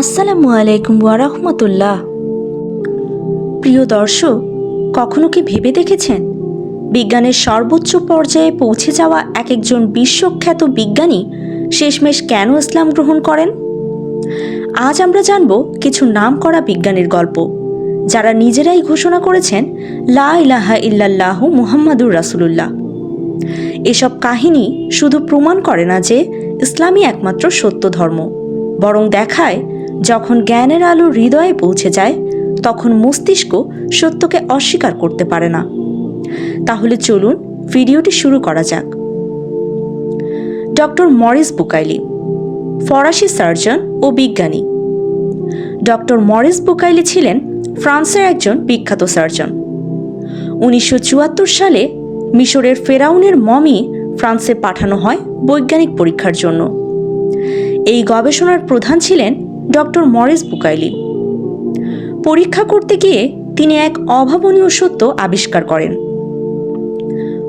আসসালামু আলাইকুম ওয়ারহমতুল্লাহ প্রিয় দর্শক, কখনো কি ভেবে দেখেছেন? বিজ্ঞানের সর্বোচ্চ পর্যায়ে পৌঁছে যাওয়া এক একজন বিশ্বখ্যাত বিজ্ঞানী শেষমেশ কেন ইসলাম গ্রহণ করেন? আজ আমরা জানব কিছু নাম করা বিজ্ঞানীর গল্প, যারা নিজেরাই ঘোষণা করেছেন, লা ইলাহা ইল্লাল্লাহ মুহাম্মাদুর রাসুলুল্লাহ। এসব কাহিনী শুধু প্রমাণ করে না যে ইসলামই একমাত্র সত্য ধর্ম, বরং দেখায় যখন জ্ঞানের আলো হৃদয়ে পৌঁছে যায়, তখন মস্তিষ্ক সত্যকে অস্বীকার করতে পারে না। তাহলে চলুন ভিডিওটি শুরু করা যাক। ডক্টর মরিস বুকাইলি, ফরাসি সার্জন ও বিজ্ঞানী। ডক্টর মরিস বুকাইলি ছিলেন ফ্রান্সের একজন বিখ্যাত সার্জন। উনিশশো চুয়াত্তর সালে মিশরের ফেরাউনের মমি ফ্রান্সে পাঠানো হয় বৈজ্ঞানিক পরীক্ষার জন্য। এই গবেষণার প্রধান ছিলেন ডক্টর মরিস বুকাইলি। পরীক্ষা করতে গিয়ে তিনি এক অভাবনীয় সত্য আবিষ্কার করেন।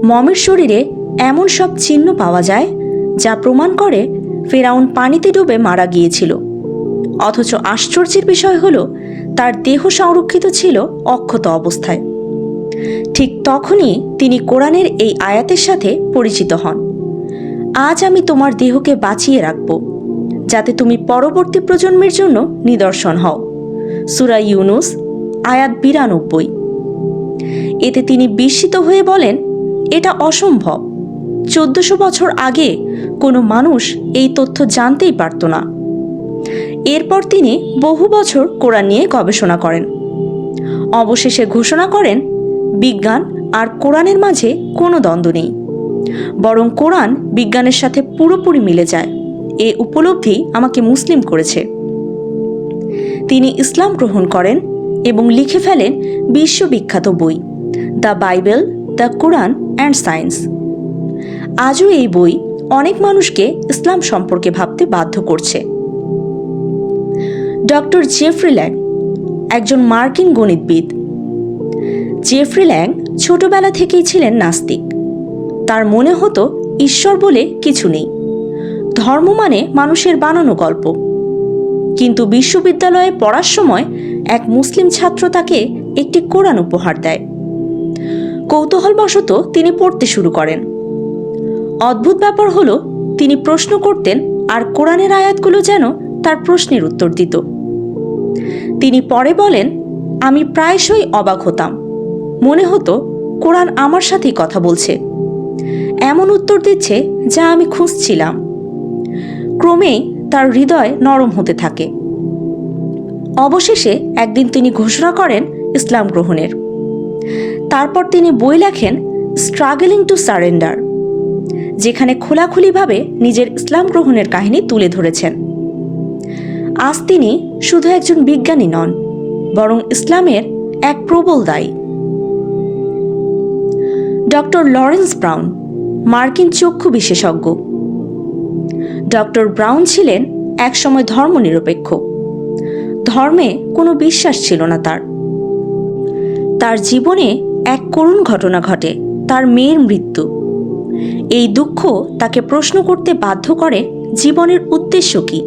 মমের শরীরে এমন সব চিহ্ন পাওয়া যায় যা প্রমাণ করে ফেরাউন পানিতে ডুবে মারা গিয়েছিল। অথচ আশ্চর্যের বিষয় হল, তার দেহ সংরক্ষিত ছিল অক্ষত অবস্থায়। ঠিক তখনই তিনি কোরআনের এই আয়াতের সাথে পরিচিত হন। আজ আমি তোমার দেহকে বাঁচিয়ে রাখব। যাতে তুমি পরবর্তী প্রজন্মের জন্য নিদর্শন হও। সুরা ইউনুস, আয়াত বিরানব্বই। এতে তিনি বিস্মিত হয়ে বলেন, এটা অসম্ভব। চোদ্দশো বছর আগে কোনো মানুষ এই তথ্য জানতেই পারত না। এরপর তিনি বহু বছর কোরআন নিয়ে গবেষণা করেন। অবশেষে ঘোষণা করেন, বিজ্ঞান আর কোরআনের মাঝে কোনো দ্বন্দ্ব নেই। বরং কোরআন বিজ্ঞানের সাথে পুরোপুরি মিলে যায়। এ উপলব্ধি আমাকে মুসলিম করেছে। তিনি ইসলাম গ্রহণ করেন এবং লিখে ফেলেন বিশ্ববিখ্যাত বই, the Bible, the Quran and science. আজও এই বই অনেক মানুষকে ইসলাম সম্পর্কে ভাবতে বাধ্য করছে। ডক্টর জেফ্রি ল্যাং একজন মার্কিন গণিতবিদ। জেফ্রি ল্যাং ছোটবেলা থেকেই ছিলেন নাস্তিক। তার মনে হতো ঈশ্বর বলে কিছু নেই। ধর্ম মানে মানুষের বানানো গল্প। কিন্তু বিশ্ববিদ্যালয়ে পড়ার সময় এক মুসলিম ছাত্র তাকে একটি কোরআন উপহার দেয়। কৌতূহলবশত তিনি পড়তে শুরু করেন। অদ্ভুত ব্যাপার হলো, তিনি প্রশ্ন করতেন, আর কোরআনের আয়াতগুলো যেন তার প্রশ্নের উত্তর দিত? তিনি পরে বলেন, আমি প্রায়শই অবাক হতাম। মনে হতো, কোরআন আমার সাথেই কথা বলছে। এমন উত্তর দিচ্ছে যা আমি খুঁজছিলাম। ক্রমেই তার হৃদয় নরম হতে থাকে। অবশেষে একদিন তিনি ঘোষণা করেন ইসলাম গ্রহণের। তারপর তিনি বই লেখেন স্ট্রাগলিং টু সারেন্ডার যেখানে খোলাখুলিভাবে নিজের ইসলাম গ্রহণের কাহিনী তুলে ধরেছেন। আজ তিনি শুধু একজন বিজ্ঞানী নন, বরং ইসলামের এক প্রবল দায়ী। ডক্টর লরেন্স ব্রাউন, মার্কিন চক্ষু বিশেষজ্ঞ। ডক্টর ব্রাউন ছিলেন একসময় ধর্মনিরপেক্ষ। ধর্মে কোনো বিশ্বাস ছিল না তার। তার জীবনে এক করুণ ঘটনা ঘটে, তার মেয়ের মৃত্যু। এই দুঃখ তাকে প্রশ্ন করতে বাধ্য করে জীবনের উদ্দেশ্য কি?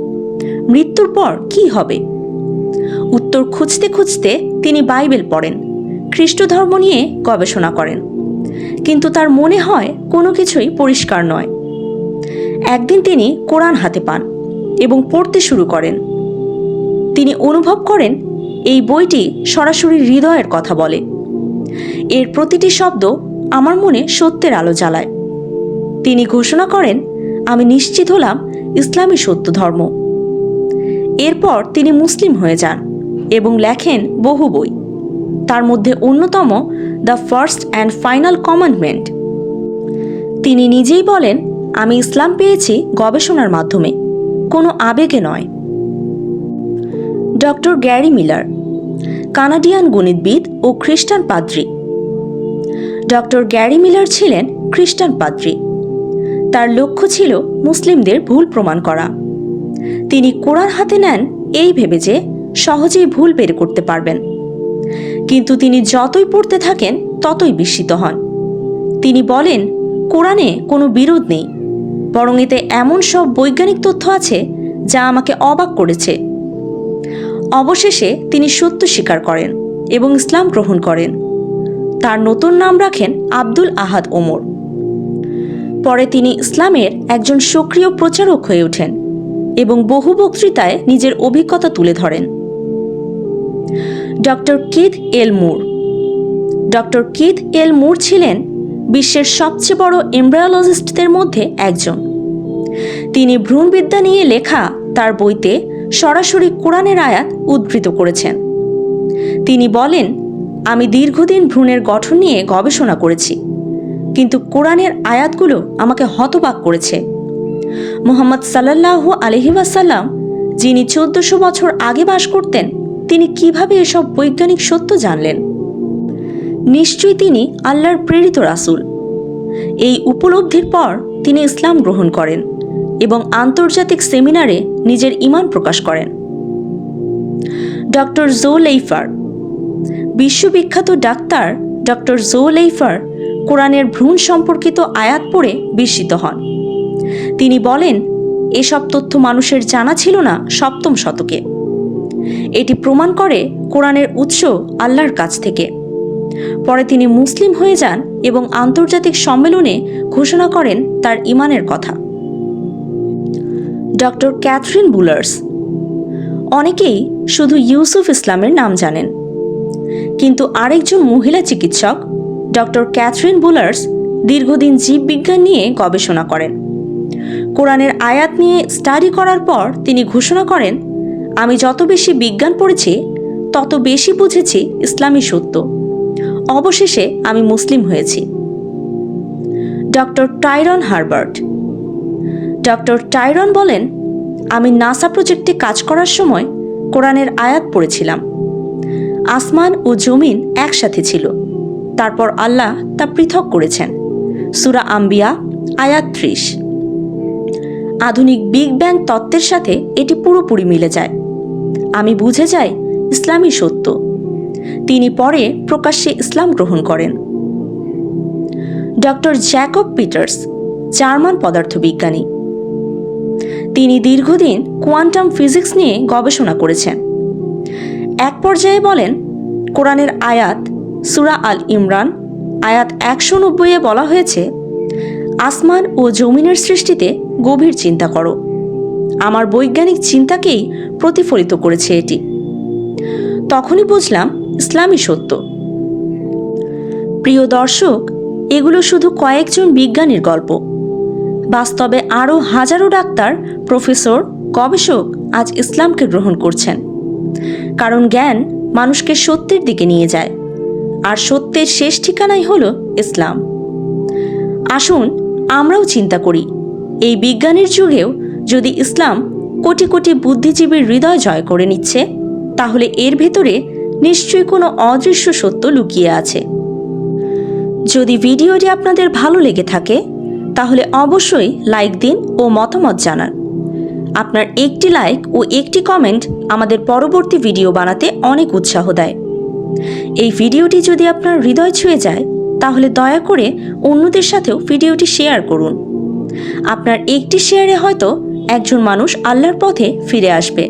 মৃত্যুর পর কি হবে? উত্তর খুঁজতে খুঁজতে তিনি বাইবেল পড়েন খ্রিস্ট ধর্ম নিয়ে গবেষণা করেন। কিন্তু তার মনে হয় কোনো কিছুই পরিষ্কার নয়। একদিন তিনি কোরআন হাতে পান এবং পড়তে শুরু করেন। তিনি অনুভব করেন, এই বইটি সরাসরি হৃদয়ের কথা বলে। এর প্রতিটি শব্দ আমার মনে সত্যের আলো জ্বালায়। তিনি ঘোষণা করেন, আমি নিশ্চিত হলাম ইসলামী সত্য ধর্ম। এরপর তিনি মুসলিম হয়ে যান এবং লেখেন বহু বই। তার মধ্যে অন্যতম the first and final commandment. তিনি নিজেই বলেন আমি ইসলাম পেয়েছি গবেষণার মাধ্যমে। কোনো আবেগে নয়। ডক্টর গ্যারি মিলার, কানাডিয়ান গণিতবিদ ও খ্রিস্টান পাদ্রী। ডক্টর গ্যারি মিলার ছিলেন খ্রিস্টান পাদ্রী। তার লক্ষ্য ছিল মুসলিমদের ভুল প্রমাণ করা। তিনি কোরআন হাতে নেন এই ভেবে যে সহজেই ভুল বের করতে পারবেন। কিন্তু তিনি যতই পড়তে থাকেন, ততই বিস্মিত হন। তিনি বলেন, কোরআনে কোনো বিরোধ নেই। বরং এতে এমন সব বৈজ্ঞানিক তথ্য আছে যা আমাকে অবাক করেছে। অবশেষে তিনি সত্য স্বীকার করেন এবং ইসলাম গ্রহণ করেন। তার নতুন নাম রাখেন আব্দুল আহাদ ওমর। পরে তিনি ইসলামের একজন সক্রিয় প্রচারক হয়ে ওঠেন এবং বহু বক্তৃতায় নিজের অভিজ্ঞতা তুলে ধরেন। Doctor Keith L Moore. Doctor Keith L Moore ছিলেন বিশ্বের সবচেয়ে বড় এমব্রায়োলজিস্টদের মধ্যে একজন। তিনি ভ্রূণবিদ্যা নিয়ে লেখা তার বইতে সরাসরি কোরআনের আয়াত উদ্ধৃত করেছেন। তিনি বলেন, আমি দীর্ঘদিন ভ্রূণের গঠন নিয়ে গবেষণা করেছি, কিন্তু কোরআনের আয়াতগুলো আমাকে হতবাক করেছে। মোহাম্মদ সাল্লাহ আলহিবাসাল্লাম যিনি চোদ্দশো বছর আগে বাস করতেন, তিনি কীভাবে এসব বৈজ্ঞানিক সত্য জানলেন? নিশ্চয়ই তিনি আল্লাহর প্রেরিত রাসুল। এই উপলব্ধির পর তিনি ইসলাম গ্রহণ করেন। এবং আন্তর্জাতিক সেমিনারে নিজের ইমান প্রকাশ করেন। ডক্টর জো লেইফার, বিশ্ববিখ্যাত ডাক্তার ডক্টর জো লেইফার কোরআনের ভ্রূণ সম্পর্কিত আয়াত পড়ে বিস্মিত হন। তিনি বলেন, এসব তথ্য মানুষের জানা ছিল না সপ্তম শতকে। এটি প্রমাণ করে কোরআনের উৎস আল্লাহর কাছ থেকে। পরে তিনি মুসলিম হয়ে যান এবং আন্তর্জাতিক সম্মেলনে ঘোষণা করেন তার ইমানের কথা। Doctor Catherine Bulars. অনেকেই শুধু ইউসুফ ইসলামের নাম জানেন। কিন্তু আরেকজন মহিলা চিকিৎসক, ডক্টর ক্যাথরিন বুলার্স, দীর্ঘদিন জীববিজ্ঞান নিয়ে গবেষণা করেন। কোরআনের আয়াত নিয়ে স্টাডি করার পর তিনি ঘোষণা করেন, আমি যত বেশি বিজ্ঞান পড়েছি, তত বেশি বুঝেছি ইসলামী সত্য। অবশেষে আমি মুসলিম হয়েছি। Doctor Tyrone Herbert doctor Tyrone বলেন, আমি নাসা প্রজেক্টে কাজ করার সময় কোরআনের আয়াত পড়েছিলাম। আসমান ও জমিন একসাথে ছিল। তারপর আল্লাহ তা পৃথক করেছেন। সুরা আম্বিয়া, আয়াত ত্রিশ। আধুনিক বিগ ব্যাং তত্ত্বের সাথে এটি পুরোপুরি মিলে যায়। আমি বুঝে যাই ইসলামী সত্য। তিনি পরে প্রকাশ্যে ইসলাম গ্রহণ করেন। ডক্টর জ্যাকব পিটার্স, জার্মান পদার্থবিজ্ঞানী। তিনি দীর্ঘদিন কোয়ান্টাম ফিজিক্স নিয়ে গবেষণা করেছেন। এক পর্যায়ে বলেন, কোরআনের আয়াত সুরা আল ইমরান, আয়াত একশো নব্বইয়ে বলা হয়েছে, আসমান ও জমিনের সৃষ্টিতে গভীর চিন্তা করো। আমার বৈজ্ঞানিক চিন্তাকেই প্রতিফলিত করেছে এটি। তখনই বুঝলাম ইসলামী সত্য। প্রিয় দর্শক, এগুলো শুধু কয়েকজন বিজ্ঞানীর গল্প। বাস্তবে আরও হাজারো ডাক্তার, প্রফেসর, গবেষক আজ ইসলামকে গ্রহণ করছেন। কারণ জ্ঞান মানুষকে সত্যের দিকে নিয়ে যায়। আর সত্যের শেষ ঠিকানাই হল ইসলাম। আসুন আমরাও চিন্তা করি, এই বিজ্ঞানের যুগেও যদি ইসলাম কোটি কোটি বুদ্ধিজীবীর হৃদয় জয় করে নিচ্ছে, তাহলে এর ভেতরে নিশ্চয়ই কোনো অদৃশ্য সত্য লুকিয়ে আছে। যদি ভিডিওটি আপনাদের ভালো লেগে থাকে তাহলে অবশ্যই লাইক দিন ও মতামত জানান। আপনার একটি লাইক ও একটি কমেন্ট আমাদের পরবর্তী ভিডিও বানাতে অনেক উৎসাহ দেয়। এই ভিডিওটি যদি আপনার হৃদয় ছুঁয়ে যায়, তাহলে দয়া করে অন্যদের সাথেও ভিডিওটি শেয়ার করুন। আপনার একটি শেয়ারে হয়তো একজন মানুষ আল্লাহর পথে ফিরে আসবে।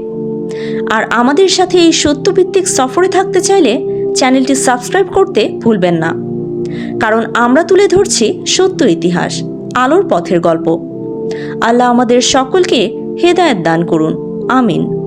আর আমাদের সাথে এই সত্যভিত্তিক সফরে থাকতে চাইলে চ্যানেলটি সাবস্ক্রাইব করতে ভুলবেন না। কারণ আমরা তুলে ধরছি সত্য ইতিহাস। আলোর পথের গল্প। আল্লাহ আমাদের সকলকে হেদায়ত দান করুন। আমিন।